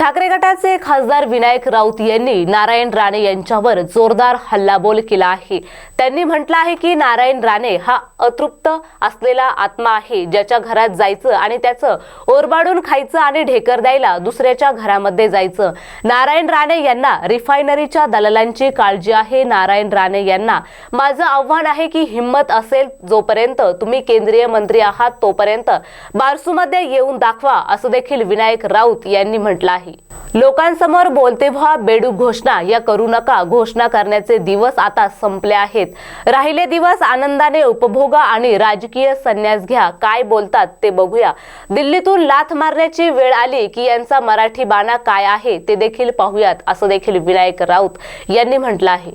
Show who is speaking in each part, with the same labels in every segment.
Speaker 1: ठाकरे गटाचे खासदार विनायक राऊत यांनी नारायण राणे यांच्यावर जोरदार हल्लाबोल केला आहे. त्यांनी म्हटलं आहे की नारायण राणे हा अतृप्त असलेला आत्मा आहे ज्याच्या घरात जायचं आणि त्याचं ओरबाडून खायचं आणि ढेकर द्यायला दुसऱ्याच्या घरामध्ये जायचं. नारायण राणे यांना रिफायनरीच्या दलालांची काळजी आहे. नारायण राणे यांना माझं आव्हान आहे की हिंमत असेल जोपर्यंत तुम्ही केंद्रीय मंत्री आहात तोपर्यंत बारसूमध्ये येऊन दाखवा असं देखील विनायक राऊत यांनी म्हटलं आहे. लोकांसमोर बोलते व्हा बेडूक घोषणा या करू नका घोषणा करण्याचे दिवस आता संपले आहेत. राहिले दिवस आनंदाने उपभोगा आणि राजकीय संन्यास घ्या. काय बोलतात ते बघूया. दिल्लीतून लाथ मारण्याची वेळ आली की यांचा मराठी बाणा काय आहे ते देखील पाहूयात असं देखील विनायक राऊत यांनी म्हटलं आहे.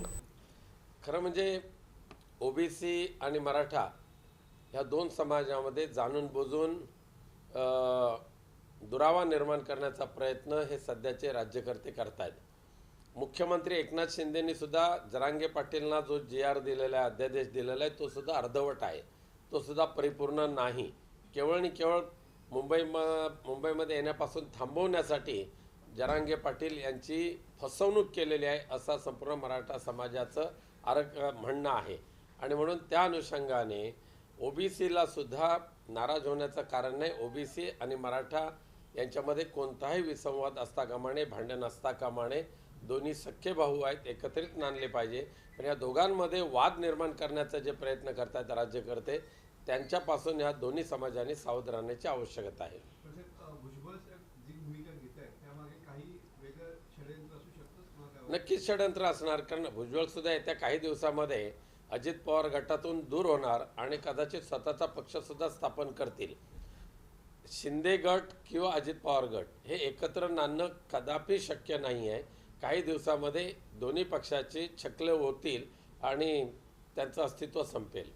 Speaker 2: खरं म्हणजे ओबीसी आणि मराठा ह्या दोन समाजामध्ये जाणून बुजून दुरावा निर्माण करण्याचा प्रयत्न हे सध्याचे राज्यकर्ते करतायत. मुख्यमंत्री एकनाथ शिंदेनी सुद्धा जरांगे पाटीलना जो जी आर दिलेला आहे अध्यादेश दिलेला आहे तो सुद्धा अर्धवट आहे. तो सुद्धा परिपूर्ण नाही. केवळ आणि केवळ मुंबई म मुंबईमध्ये येण्यापासून थांबवण्यासाठी जरांगे पाटील यांची फसवणूक केलेली आहे असा संपूर्ण मराठा समाजाचं आरक म्हणणं आहे. आणि म्हणून त्या अनुषंगाने ओबीसीला सुद्धा नाराज होण्याचं कारण नाही. ओबीसी आणि मराठा यांच्यामध्ये कोणताही विसंवाद असता कामा नये भांडण असता कामा नये. दोन्ही सख्खे भाऊ आहेत एकत्रित नांदले पाहिजे. पण या दोघांमध्ये वाद निर्माण करण्याचा जे प्रयत्न करतात राज्यकर्ते त्यांच्यापासून या दोन्ही समाजाने सावध राहण्याची आवश्यकता आहे.
Speaker 3: पण साहेब, अ, भुजबळ साहेब जी भूमिका घेत आहेत त्यामागे काही वेगळं षडयंत्र असू शकतं? तुम्हाला काय वाटतं?
Speaker 2: नक्कीच षडयंत्र असणार कारण भुजबळ सुद्धा येत्या काही दिवसामध्ये अजित पवार गटातून दूर होणार आणि कदाचित स्वतःचा पक्ष सुद्धा स्थापन करतील. शिंदे गट किंवा अजित पवार गट हे एकत्र नाणं कदापि शक्य नाही आहे काही दिवसामध्ये दोन्ही पक्षाची छकले होतील आणि त्यांचं अस्तित्व संपेल.